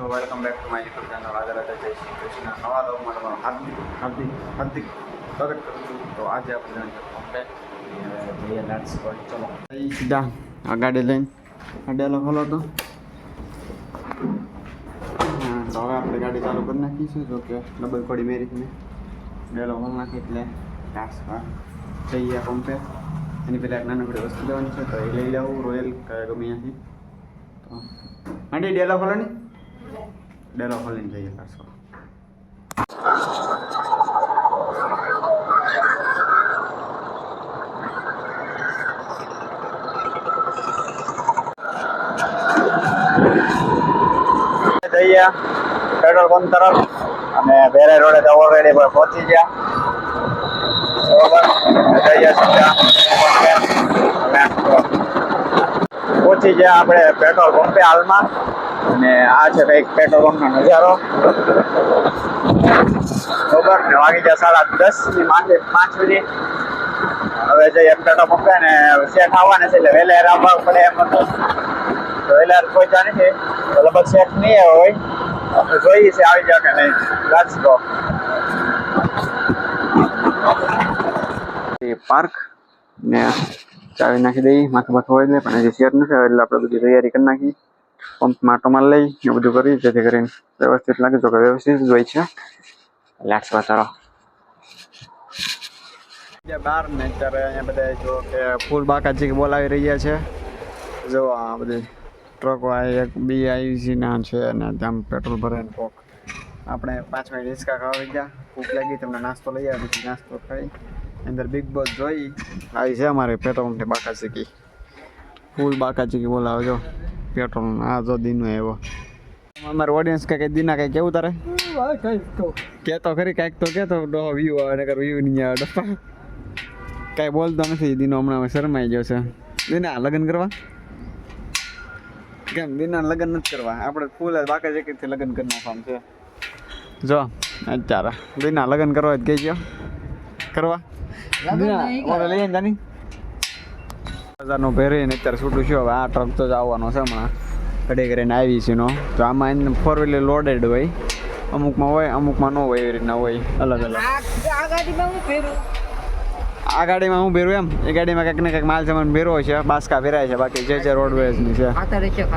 તો welcome back to my YouTube channel આજે રાતે જય શ્રી કૃષ્ણ. નવા લોગમાં તમારું હાર્દિક હાર્દિક હાર્દિક સ્વાગત કરું આજે આપણે જઈએ લેટ્સ ગો ચલો. આ ગાડી લઈને આ ડેલો તો. હવે આપણે ગાડી ચાલુ કરી નાખીશું, જો કે ડબલ કોડી મેરી છે ડેલો હોલ નાખી એટલે ટાસ્ક જઈએ પંપે એની પહેલાં એક નાનકડી વસ્તુ લેવાની છે, તો એ લઈ લેવું. રોયલ ગમે ત્યાંથી. તો, આંટી ડેલો ખોલો ડેલો ખોલીને જઈએ પાછો જઈએ પેટ્રોલ પંપ તરફ અને બેરે રોડે તો ઓલરેડી પહોંચી ગયા. બરોબર? જઈએ પહોંચી ગયા. આપણે પેટ્રોલ પંપે હાલમાં. અને આ છે કંઈક પેટ્રોલ પંપનો નજારો. બરોબર? ને વાગી ગયા સાડા દસની માથે પાંચ મિનિટ. હવે જઈએ પેટ્રોલ પંપે ને શેઠ આવવાના છે એટલે વહેલા આવવા પડે એમ હતું વહેલા પહોંચ્યા નથી. લગભગ શેઠ નહીં હોય. આપણે જોઈએ છે આવી જાય કે નહીં. લેટ્સ ગો પાર્ક ને ચાવી નાખી દઈ માથું માથું હોય ને પણ હજી શેર નથી એટલે આપણે બધી તૈયારી કરી નાખી. પંપમાં ટમાલ લઈ ને બધું કરી, જેથી કરીને વ્યવસ્થિત લાગે. તો કે વ્યવસ્થિત જ હોય છે. લેટ્સ વાતારો બાર ને અત્યારે અહીંયા બધા જો કે ફૂલ બાકાજી બોલાવી રહ્યા છે. જો આ બધી ટ્રકો આ એક બી આઈસી ના છે અને ત્યાં પેટ્રોલ ભરે કોક. આપણે પાંચ મિનિટ રિસ્કા ખાવા ગયા. ભૂખ લાગી, તમને નાસ્તો લઈ આવ્યા, પછી નાસ્તો ખાઈ. અંદર બિગ બોસ જોઈ. આવી છે અમારે પેટ્રોલ પંપની બાકાચીકી ફૂલ બાકા બોલાવજો પેટ્રોલ આ જો દીનો આવ્યો. અમારે ઓડિયન્સ કે કઈ દીના કઈ કેવું તારે? કે તો ખરી કાંઈક તો કે તો ડો વ્યૂ આવે ને વ્યૂ નહીં આવે ડપ્પા કાંઈ બોલતો નથી દીનો હમણાં શરમાઈ ગયો છે. દીના લગ્ન કરવા? કેમ દીના લગ્ન નથી કરવા? આપણે ફૂલ જ બાકા જેકેટથી લગ્ન કરી નાખવાનું છે. જો અત્યારે. દીના લગ્ન કરવા જ કહી ગયો. કરવા? દીના ઓલે લઈ જાય જાની. હજારનું પહેરીને અત્યારે છૂટું છું હવે આ ટ્રક તો જ આવવાનો છે હમણાં. ઘડી કરીને આવી છે નો. તો આમાં એને ફોર વ્હીલર લોડેડ હોય. અમુકમાં હોય અમુકમાં ન હોય એવી રીતના હોય. અલગ અલગ. આ ગાડીમાં હું ભેરું એમ. એ ગાડીમાં કંઈક ને કંઈક માલ સામાન ભેરો છે. બાસકા ભેરાય છે. બાકી જે જે રોડવેઝની છે. છે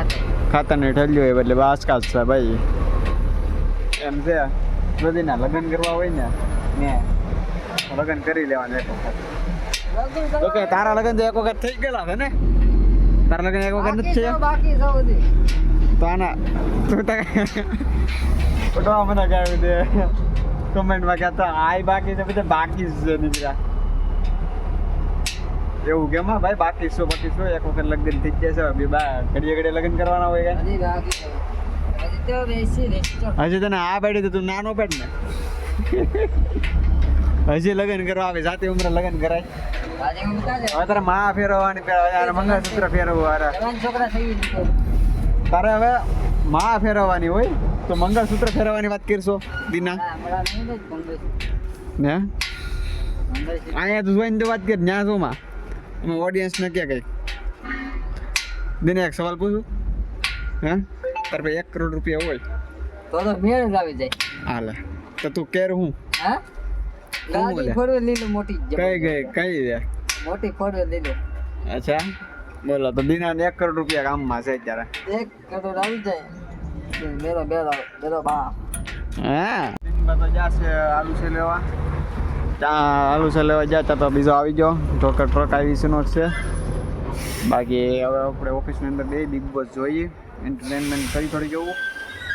ખાતરની ઠલ્યું હોય એટલે બાસકા જ છે ભાઈ. એમ છે. બધીના લગ્ન કરવા હોય ને ને લગ્ન કરી લેવાના એક વખત. તો કે તારા લગ્ન તો એક વખત થઈ ગયેલા છે ને? તારા લગ્ન એક વખત નથી થયા? બાકી સૌથી તો આના તું તો ફોટો મને કહ્યું દે. કમેન્ટમાં કહેતા આય બાકી છે બધા બાકી જ છે નીકળ્યા એવું કેમ હા ભાઈ બાકી શું બાકી શું એક વખત લગ્ન થઈ ગયા છે બે બા ઘડીએ ઘડીએ લગ્ન કરવાના હોય કે? હજી તને આ પાડી તો તું નાનો પેઢ ને. હજી લગ્ન કરવા આવે જાતે ઉમરે લગ્ન કરાય. હવે તારે માં ફેરવવાની મંગળસૂત્ર ફેરવવું હારે. છોકરા થઈ તારે હવે માં ફેરવવાની હોય તો મંગળસૂત્ર ફેરવવાની વાત કરશો દીના. ના અહીંયા તું જોઈને તો વાત કર ન્યા શું માં. અમે ઓડિયન્સ ને ક્યાં કઈ? દિને એક સવાલ પૂછું? હે? તાર પાસે એક કરોડ રૂપિયા હોય. તો તો મેળ જ આવી જાય. હાલે. તો તું કેર હું? હા? ગાડી? ફોરવે લીલું મોટી કઈ ગઈ કઈ દે મોટી ફોરવે લીલું અચ્છા બોલો તો દિના એક કરોડ રૂપિયા કામમાં છે અત્યારે. એક કરોડ આવી જાય. મેરો બેરો બેરો બા. હા? તો જાશે આલુ છે લેવા. ત્યાં આલુ છે લેવા ત્યાં તો બીજો આવી ગયો. ઢોકર ટ્રક આવી છે નો છે. બાકી હવે આપણે ઓફિસની અંદર બે બિગ બોસ જોઈએ. એન્ટરટેનમેન્ટ કરી થોડી જવું.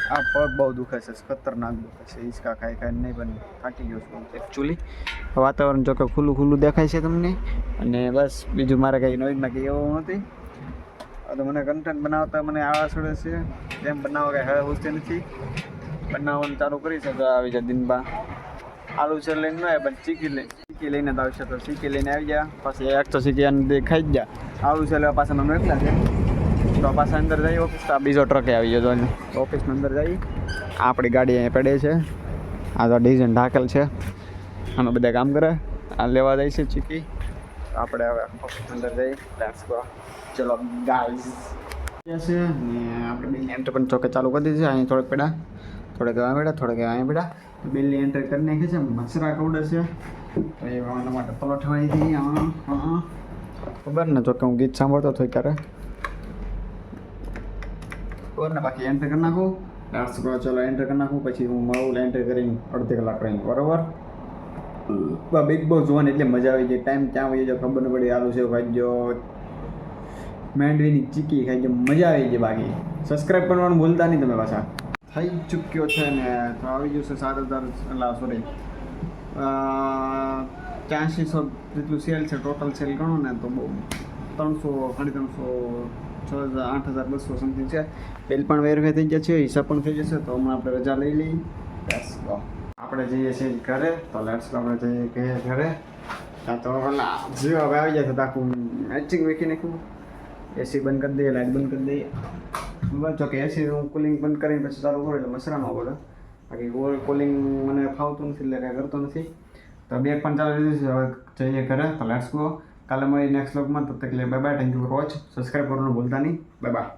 આ પગ બહુ દુખે છે, ખતરનાક દુખે છે, હિંચકા ખાઈ ખાઈને નહીં પણ થાકી ગયો છું એકચ્યુઅલી વાતાવરણ જોકે ખુલ્લું ખુલ્લું દેખાય છે તમને. અને બસ, બીજું મારે કંઈ નવીનમાં કંઈ એવું નથી. તો મને કન્ટેન્ટ બનાવતા મને આળસ ચડે છે. તેમ બનાવવા કંઈ હવે પૂછતી નથી. બનાવવાનું ચાલુ કરી છે તો આવી જાય દિનબા આલુ છે લઈને ન પણ ચીકી લઈ ચીકી લઈને જ આવશે તો ચીકી લઈને આવી ગયા. પછી એક તો ચીકી અને ખાઈ જ ગયા. આલુ છે લેવા પાછા મને એકલા છે. તો પાછા અંદર જઈ ઓફિસ તો આ બીજો ટ્રકે આવી ગયો તો ઓફિસની અંદર જઈ આપણી ગાડી અહીંયા પડે છે. આ તો ડિઝાઇન ઢાકેલ છે. આમાં બધા કામ કરે. આ લેવા જાય છે ચીકી. આપણે હવે ઓફિસ અંદર જઈ લેટ્સ ગો ચલો ગાઈઝ છે ને આપણે બિલની એન્ટ્રી પણ ચોકે ચાલુ કરી દીધી છે. અહીંયા થોડેક પેડા થોડેક અહીંયા પેડા થોડેક અહીંયા પેડા બિલની એન્ટ્રી કરી નાખી છે. મસરા કવડે છે. તો માટે પલોઠ વાળી હતી હા હા. ખબર ને જોકે હું ગીત સાંભળતો હતો ક્યારે. ને બાકી એન્ટર કરી નાખું. લાસ્ટ કરો ચલો એન્ટર કરી નાખું, પછી હું મળું એન્ટર કરીને અડધી કલાક રહીને. બરોબર? બિગ બોસ જોવાની એટલે મજા આવી જાય. ટાઈમ ક્યાં આવી જાય ખબર ન પડી. આલુ સેવ ખાઈ મેન્ડવીની ચીકી ખાઈ મજા આવી જાય બાકી. સબસ્ક્રાઈબ કરવાનું ભૂલતા નહીં તમે પાછા. થઈ ચૂક્યો છે ને, તો આવી છે સાત હજાર એટલે સોરી ત્યાંશીસો જેટલું સેલ છે ટોટલ સેલ ગણો ને, તો બહુ. ત્રણસો, સાડી ત્રણસો છ હજાર આઠ હજાર, બસો સમથિંગ છે. બિલ પણ વેરફાઈ થઈ ગયા છે, હિસાબ પણ થઈ જશે, તો હમણાં આપણે રજા લઈ લઈ બસ આપણે જઈએ છીએ ઘરે, તો લેટ્સ આપણે જઈએ કહીએ ઘરે. ત્યાં તો પેલા જીવ હવે આવી જાય તો આખું મેચિંગ વેકી નાખ્યું એસી બંધ કરી દઈએ લાઇટ બંધ કરી દઈએ. બસ, જો કે એસી હું કુલિંગ બંધ કરીને પછી ચાલુ કરું, એટલે મસરામાં પડે. બાકી કુલિંગ મને ફાવતું નથી, એટલે કાંઈ કરતો નથી. તો બેગ પણ ચાલુ લીધું છે હવે જઈએ ઘરે, તો લેટ્સ ગો કાલે મળી નેક્સ્ટ વ્લોગમાં તબ તક લે bye bye thank you for watch subscribe કરવાનું ભૂલતા નહીં. Bye bye